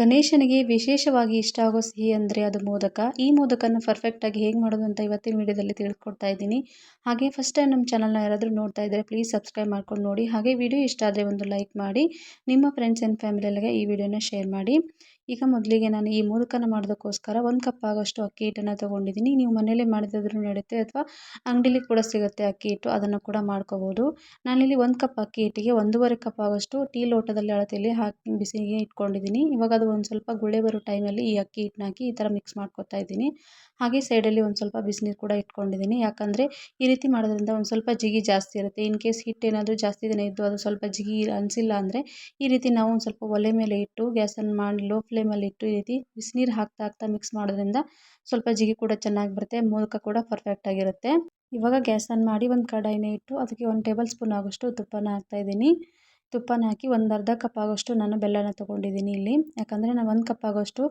ಗಣೇಶನಿಗೆ ವಿಶೇಷವಾಗಿ ಇಷ್ಟ ಆಗೋ ಸಿಹಿ ಅಂದರೆ ಅದು ಮೋದಕ. ಈ ಮೋದಕನ ಪರ್ಫೆಕ್ಟಾಗಿ ಹೇಗೆ ಮಾಡೋದು ಅಂತ ಇವತ್ತಿನ ವಿಡಿಯೋದಲ್ಲಿ ತಿಳ್ಕೊಡ್ತಾ ಇದ್ದೀನಿ. ಹಾಗೆ ಫಸ್ಟ್ ಟೈಮ್ ನಮ್ಮ ಚಾನಲ್ನ ಯಾರಾದರೂ ನೋಡ್ತಾ ಇದ್ದರೆ ಪ್ಲೀಸ್ ಸಬ್ಸ್ಕ್ರೈಬ್ ಮಾಡ್ಕೊಂಡು ನೋಡಿ. ಹಾಗೆ ವಿಡಿಯೋ ಇಷ್ಟ ಆದರೆ ಒಂದು ಲೈಕ್ ಮಾಡಿ. ನಿಮ್ಮ ಫ್ರೆಂಡ್ಸ್ ಆ್ಯಂಡ್ ಫ್ಯಾಮಿಲಿಯಲ್ಲಿಗೆ ಈ ವಿಡಿಯೋನ ಶೇರ್ ಮಾಡಿ. ಈಗ ಮೊದಲಿಗೆ ನಾನು ಈ ಮೋದಕನ ಮಾಡೋದಕ್ಕೋಸ್ಕರ ಒಂದು ಕಪ್ ಆಗೋಷ್ಟು ಅಕ್ಕಿ ಹಿಟ್ಟನ್ನು ತೊಗೊಂಡಿದ್ದೀನಿ. ನೀವು ಮನೇಲೇ ಮಾಡಿದ್ರು ನಡೆಯುತ್ತೆ ಅಥವಾ ಅಂಗಡಿಲಿ ಕೂಡ ಸಿಗುತ್ತೆ ಅಕ್ಕಿ ಹಿಟ್ಟು, ಅದನ್ನು ಕೂಡ ಮಾಡ್ಕೋಬೋದು. ನಾನಿಲ್ಲಿ ಒಂದು ಕಪ್ ಅಕ್ಕಿ ಹಿಟ್ಟಿಗೆ ಒಂದೂವರೆ ಕಪ್ ಆಗೋಷ್ಟು ಟೀ ಲೋಟದಲ್ಲಿ ಅಳತೆಯಲ್ಲಿ ಹಾಕಿ ಬಿಸಿಗೆ ಇಟ್ಕೊಂಡಿದ್ದೀನಿ. ಇವಾಗ ಒಂದು ಸ್ವಲ್ಪ ಗುಳೆ ಬರೋ ಟೈಮಲ್ಲಿ ಈ ಅಕ್ಕಿ ಹಿಟ್ಟನ್ನ ಹಾಕಿ ಈ ಥರ ಮಿಕ್ಸ್ ಮಾಡ್ಕೊತಾ ಇದ್ದೀನಿ. ಹಾಗೆ ಸೈಡಲ್ಲಿ ಒಂದು ಸ್ವಲ್ಪ ಬಿಸಿನೀರು ಕೂಡ ಇಟ್ಕೊಂಡಿದ್ದೀನಿ. ಯಾಕಂದರೆ ಈ ರೀತಿ ಮಾಡೋದ್ರಿಂದ ಒಂದು ಸ್ವಲ್ಪ ಜಿಗಿ ಜಾಸ್ತಿ ಇರುತ್ತೆ. ಇನ್ ಕೇಸ್ ಹಿಟ್ಟು ಏನಾದರೂ ಜಾಸ್ತಿ ದಿನ ಇದ್ದು ಅದು ಸ್ವಲ್ಪ ಜಿಗಿ ಅನಿಸಿಲ್ಲ ಅಂದರೆ ಈ ರೀತಿ ನಾವು ಒಂದು ಸ್ವಲ್ಪ ಒಲೆ ಮೇಲೆ ಇಟ್ಟು ಗ್ಯಾಸನ್ನು ಮಾಡಿ ಲೋ ಫ್ಲೇಮಲ್ಲಿ ಇಟ್ಟು ಈ ರೀತಿ ಬಿಸಿನೀರು ಹಾಕ್ತಾ ಹಾಕ್ತಾ ಮಿಕ್ಸ್ ಮಾಡೋದ್ರಿಂದ ಸ್ವಲ್ಪ ಜಿಗಿ ಕೂಡ ಚೆನ್ನಾಗಿ ಬರುತ್ತೆ. ಮೂಲಕ ಕೂಡ ಪರ್ಫೆಕ್ಟಾಗಿರುತ್ತೆ ಇವಾಗ ಗ್ಯಾಸನ್ನು ಮಾಡಿ ಒಂದು ಕಡಾಯಿನ ಇಟ್ಟು ಅದಕ್ಕೆ ಒಂದು ಟೇಬಲ್ ಸ್ಪೂನ್ ಆಗೋಷ್ಟು ತುಪ್ಪನ ಹಾಕ್ತಾಯಿದ್ದೀನಿ ತುಪ್ಪನ ಹಾಕಿ ಒಂದು ಅರ್ಧ ಕಪ್ ಆಗೋಷ್ಟು ನಾನು ಬೆಲ್ಲನ ತೊಗೊಂಡಿದ್ದೀನಿ ಇಲ್ಲಿ. ಯಾಕಂದರೆ ನಾನು ಒಂದು ಕಪ್ ಆಗೋಷ್ಟು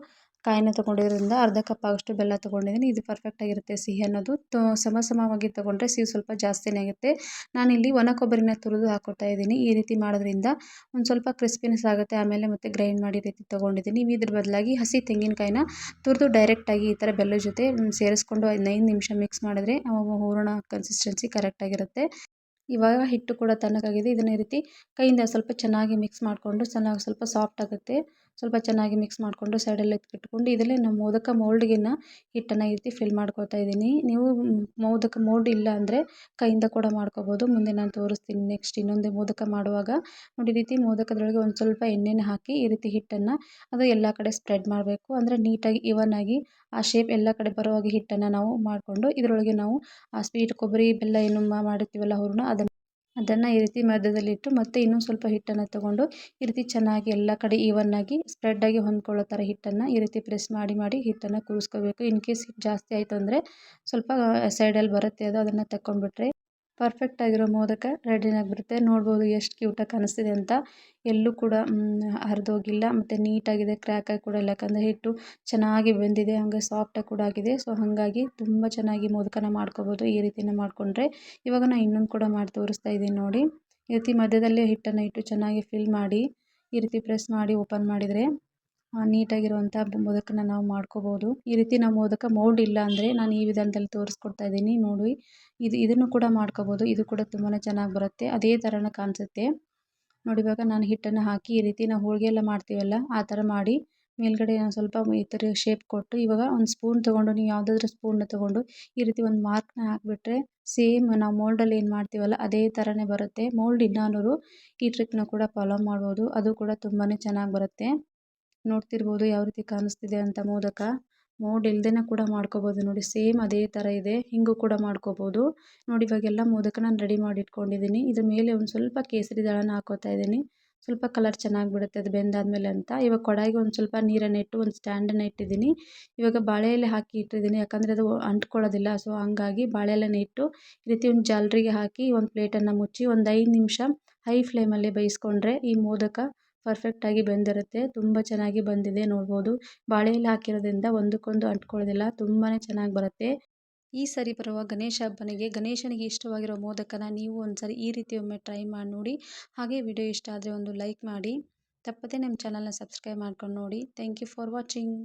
ಕಾಯಿನ ತೊಗೊಂಡಿರೋದ್ರಿಂದ ಅರ್ಧ ಕಪ್ ಆಗೋಷ್ಟು ಬೆಲ್ಲ ತೊಗೊಂಡಿದ್ದೀನಿ. ಇದು ಪರ್ಫೆಕ್ಟಾಗಿರುತ್ತೆ ಸಿಹಿ ಅನ್ನೋದು. ಸಮ ಸಮವಾಗಿ ತೊಗೊಂಡ್ರೆ ಸಿಹಿ ಸ್ವಲ್ಪ ಜಾಸ್ತಿನೇ ಆಗುತ್ತೆ. ನಾನಿಲ್ಲಿ ಒಣ ಕೊಬ್ಬರಿನ ತುರಿದು ಹಾಕ್ಕೊತಾ ಇದ್ದೀನಿ. ಈ ರೀತಿ ಮಾಡೋದ್ರಿಂದ ಒಂದು ಸ್ವಲ್ಪ ಕ್ರಿಸ್ಪಿನೆಸ್ ಆಗುತ್ತೆ. ಆಮೇಲೆ ಮತ್ತು ಗ್ರೈಂಡ್ ಮಾಡಿ ರೀತಿ ತೊಗೊಂಡಿದ್ದೀನಿ. ನೀವು ಇದ್ರ ಬದಲಾಗಿ ಹಸಿ ತೆಂಗಿನಕಾಯಿನ ತುರಿದು ಡೈರೆಕ್ಟಾಗಿ ಈ ಥರ ಬೆಲ್ಲದ ಜೊತೆ ಸೇರಿಸ್ಕೊಂಡು ಐದು ನಿಮಿಷ ಮಿಕ್ಸ್ ಮಾಡಿದ್ರೆ ಹೂರಣ ಕನ್ಸಿಸ್ಟೆನ್ಸಿ ಕರೆಕ್ಟಾಗಿರುತ್ತೆ ಇವಾಗ ಹಿಟ್ಟು ಕೂಡ ತಣ್ಣಗಾಗಿದೆ. ಇದನ್ನೇ ರೀತಿ ಕೈಯಿಂದ ಸ್ವಲ್ಪ ಚೆನ್ನಾಗಿ ಮಿಕ್ಸ್ ಮಾಡಿಕೊಂಡು, ಚೆನ್ನಾಗಿ ಸ್ವಲ್ಪ ಸಾಫ್ಟ್ ಆಗುತ್ತೆ. ಸ್ವಲ್ಪ ಚೆನ್ನಾಗಿ ಮಿಕ್ಸ್ ಮಾಡಿಕೊಂಡು ಸೈಡಲ್ಲಿ ಇಟ್ಕೊಂಡು ಇದರಲ್ಲೇ ನಾವು ಮೋದಕ ಮೋಲ್ಡ್ಗಿನ ಹಿಟ್ಟನ್ನು ಈ ರೀತಿ ಫಿಲ್ ಮಾಡ್ಕೊಳ್ತಾ ಇದ್ದೀನಿ. ನೀವು ಮೋದಕ ಮೋಲ್ಡ್ ಇಲ್ಲ ಅಂದರೆ ಕೈಯಿಂದ ಕೂಡ ಮಾಡ್ಕೋಬೋದು. ಮುಂದೆ ನಾನು ತೋರಿಸ್ತೀನಿ ನೆಕ್ಸ್ಟ್ ಇನ್ನೊಂದು ಮೋದಕ ಮಾಡುವಾಗ. ನೋಡಿ, ಈ ರೀತಿ ಮೋದಕದೊಳಗೆ ಒಂದು ಸ್ವಲ್ಪ ಎಣ್ಣೆನ ಹಾಕಿ ಈ ರೀತಿ ಹಿಟ್ಟನ್ನು ಅದು ಎಲ್ಲ ಕಡೆ ಸ್ಪ್ರೆಡ್ ಮಾಡಬೇಕು. ಅಂದರೆ ನೀಟಾಗಿ ಇವನ್ ಆಗಿ ಆ ಶೇಪ್ ಎಲ್ಲ ಕಡೆ ಬರೋ ಹಾಗೆ ಹಿಟ್ಟನ್ನು ನಾವು ಮಾಡಿಕೊಂಡು ಇದರೊಳಗೆ ನಾವು ಆ ಸ್ವೀಟ್ ಕೊಬ್ಬರಿ ಬೆಲ್ಲ ಏನು ಮಾಡಿರ್ತೀವಲ್ಲ ಹೂರಣ ಅದನ್ನು ಅದನ್ನು ಈ ರೀತಿ ಮಧ್ಯದಲ್ಲಿಟ್ಟು ಮತ್ತೆ ಇನ್ನೂ ಸ್ವಲ್ಪ ಹಿಟ್ಟನ್ನು ತಗೊಂಡು ಈ ರೀತಿ ಚೆನ್ನಾಗಿ ಎಲ್ಲ ಕಡೆ ಈವನ್ನಾಗಿ ಸ್ಪ್ರೆಡ್ಡಾಗಿ ಹೊಂದ್ಕೊಳ್ಳೋ ಥರ ಹಿಟ್ಟನ್ನು. ಈ ರೀತಿ ಪ್ರೆಸ್ ಮಾಡಿ ಮಾಡಿ ಹಿಟ್ಟನ್ನು ಕೂರಿಸ್ಕೋಬೇಕು ಇನ್ ಕೇಸ್ ಹಿಟ್ಟು ಜಾಸ್ತಿ ಆಯಿತು ಅಂದರೆ ಸ್ವಲ್ಪ ಸೈಡಲ್ಲಿ ಬರುತ್ತೆ ಅದು, ಅದನ್ನು ತಗೊಂಡ್ಬಿಟ್ರೆ ಪರ್ಫೆಕ್ಟ್ ಆಗಿರೋ ಮೋದಕ ರೆಡಿಯಾಗಿ ಬರುತ್ತೆ. ನೋಡ್ಬೋದು ಎಷ್ಟು ಕ್ಯೂಟಾಗಿ ಕಾಣಿಸ್ತಿದೆ ಅಂತ. ಎಲ್ಲೂ ಕೂಡ ಹರಿದೋಗಿಲ್ಲ. ಮತ್ತು ನೀಟಾಗಿದೆ ಕ್ರ್ಯಾಕಾಗಿ ಕೂಡ ಇಲ್ಲ ಯಾಕಂದರೆ ಹಿಟ್ಟು. ಚೆನ್ನಾಗಿ ಬೆಂದಿದೆ, ಹಾಗೆ ಸಾಫ್ಟಾಗಿ ಕೂಡ ಆಗಿದೆ. ಸೊ ಹಾಗಾಗಿ ತುಂಬ ಚೆನ್ನಾಗಿ ಮೋದಕನ ಮಾಡ್ಕೋಬೋದು. ಈ ರೀತಿನ ಮಾಡಿಕೊಂಡ್ರೆ ಇವಾಗ ನಾನು ಇನ್ನೊಂದು ಕೂಡ ಮಾಡಿ ತೋರಿಸ್ತಾ ಇದ್ದೀನಿ ನೋಡಿ. ಈ ರೀತಿ ಮಧ್ಯದಲ್ಲೇ ಹಿಟ್ಟನ್ನು ಇಟ್ಟು ಚೆನ್ನಾಗಿ ಫಿಲ್ ಮಾಡಿ, ಈ ರೀತಿ ಪ್ರೆಸ್ ಮಾಡಿ ಓಪನ್ ಮಾಡಿದರೆ ನೀಟಾಗಿರುವಂಥ ಮೋದಕನ ನಾವು ಮಾಡ್ಕೋಬೋದು. ಈ ರೀತಿ ನಾವು ಮೋದಕ ಮೌಲ್ಡ್ ಇಲ್ಲ ಅಂದರೆ ನಾನು ಈ ವಿಧಾನದಲ್ಲಿ ತೋರಿಸ್ಕೊಡ್ತಾ ಇದ್ದೀನಿ, ನೋಡಿ. ಇದು, ಇದನ್ನು ಕೂಡ ಮಾಡ್ಕೋಬೋದು. ಇದು ಕೂಡ ತುಂಬಾ ಚೆನ್ನಾಗಿ ಬರುತ್ತೆ. ಅದೇ ಥರನೇ ಕಾಣಿಸುತ್ತೆ. ನೋಡಿ, ಇವಾಗ ನಾನು ಹಿಟ್ಟನ್ನು ಹಾಕಿ ಈ ರೀತಿ ನಾವು ಹೋಳಿಗೆ ಎಲ್ಲ ಮಾಡ್ತೀವಲ್ಲ, ಆ ಥರ ಮಾಡಿ ಮೇಲ್ಗಡೆ ಒಂದು ಸ್ವಲ್ಪ ಈ ಥರ ಶೇಪ್ ಕೊಟ್ಟು, ಇವಾಗ ಒಂದು ಸ್ಪೂನ್ ತೊಗೊಂಡು, ನೀವು ಯಾವುದಾದ್ರೂ ಸ್ಪೂನ್ನ ತೊಗೊಂಡು ಈ ರೀತಿ ಒಂದು ಮಾರ್ಕ್ನ ಹಾಕಿಬಿಟ್ರೆ ಸೇಮ್ ನಾವು ಮೋಲ್ಡಲ್ಲಿ ಏನು ಮಾಡ್ತೀವಲ್ಲ, ಅದೇ ಥರನೇ ಬರುತ್ತೆ. ಮೋಲ್ಡ್ ಅನ್ನೋರು ಈ ಟ್ರಿಕ್ನ ಕೂಡ ಫಾಲೋ ಮಾಡ್ಬೋದು. ಅದು ಕೂಡ ತುಂಬಾ ಚೆನ್ನಾಗಿ ಬರುತ್ತೆ. ನೋಡ್ತಿರ್ಬೋದು ಯಾವ ರೀತಿ ಕಾಣಿಸ್ತಿದೆ ಅಂತ ಮೋದಕ. ಮೋಡ ಇಲ್ದೇ ಕೂಡ ಮಾಡ್ಕೋಬೋದು ನೋಡಿ. ಸೇಮ್ ಅದೇ ಥರ ಇದೆ. ಹಿಂಗೂ ಕೂಡ ಮಾಡ್ಕೋಬೋದು. ನೋಡಿ ಇವಾಗೆಲ್ಲ ಮೋದಕ ನಾನು ರೆಡಿ ಮಾಡಿ ಇಟ್ಕೊಂಡಿದ್ದೀನಿ ಇದ್ರ ಮೇಲೆ ಒಂದು ಸ್ವಲ್ಪ ಕೇಸರಿ ದಳನ ಹಾಕೋತಾ ಇದ್ದೀನಿ. ಸ್ವಲ್ಪ ಕಲರ್ ಚೆನ್ನಾಗಿ ಬಿಡುತ್ತೆ ಅದು ಬೆಂದಾದ್ಮೇಲೆ ಅಂತ. ಇವಾಗ ಕೊಡಾಯಿಗೆ ಒಂದು ಸ್ವಲ್ಪ ನೀರನ್ನು ಇಟ್ಟು ಒಂದು ಸ್ಟ್ಯಾಂಡನ್ನು ಇಟ್ಟಿದ್ದೀನಿ. ಇವಾಗ ಬಾಳೆ ಎಲೆ ಹಾಕಿ ಇಟ್ಟಿದ್ದೀನಿ. ಯಾಕಂದರೆ ಅದು ಅಂಟ್ಕೊಳ್ಳೋದಿಲ್ಲ. ಸೊ ಹಂಗಾಗಿ ಬಾಳೆ ಎಲೆನ ಇಟ್ಟು ಈ ರೀತಿ ಒಂದು ಜಾಲರಿಗೆ ಹಾಕಿ ಒಂದು ಪ್ಲೇಟನ್ನು ಮುಚ್ಚಿ ಒಂದು ಐದು ನಿಮಿಷ ಹೈ ಫ್ಲೇಮಲ್ಲಿ ಬೇಯಿಸ್ಕೊಂಡ್ರೆ ಈ ಮೋದಕ ಪರ್ಫೆಕ್ಟಾಗಿ ಬೆಂದಿರುತ್ತೆ. ತುಂಬ ಚೆನ್ನಾಗಿ ಬಂದಿದೆ ನೋಡ್ಬೋದು. ಬಾಳೆ ಎಲೆ ಹಾಕಿರೋದ್ರಿಂದ ಒಂದಕ್ಕೊಂದು ಅಂಟ್ಕೊಳ್ಳೋದಿಲ್ಲ ತುಂಬಾ ಚೆನ್ನಾಗಿ ಬರುತ್ತೆ. ಈ ಸರಿ ಬರುವ ಗಣೇಶ ಹಬ್ಬನಿಗೆ ಗಣೇಶನಿಗೆ ಇಷ್ಟವಾಗಿರೋ ಮೋದಕನ ನೀವು ಒಂದ್ಸರಿ ಈ ರೀತಿ ಒಮ್ಮೆ ಟ್ರೈ ಮಾಡಿ ನೋಡಿ. ಹಾಗೆ ವಿಡಿಯೋ ಇಷ್ಟ ಆದರೆ ಒಂದು ಲೈಕ್ ಮಾಡಿ. ತಪ್ಪದೇ ನಮ್ಮ ಚಾನಲ್ನ ಸಬ್ಸ್ಕ್ರೈಬ್ ಮಾಡ್ಕೊಂಡು ನೋಡಿ. Thank you for watching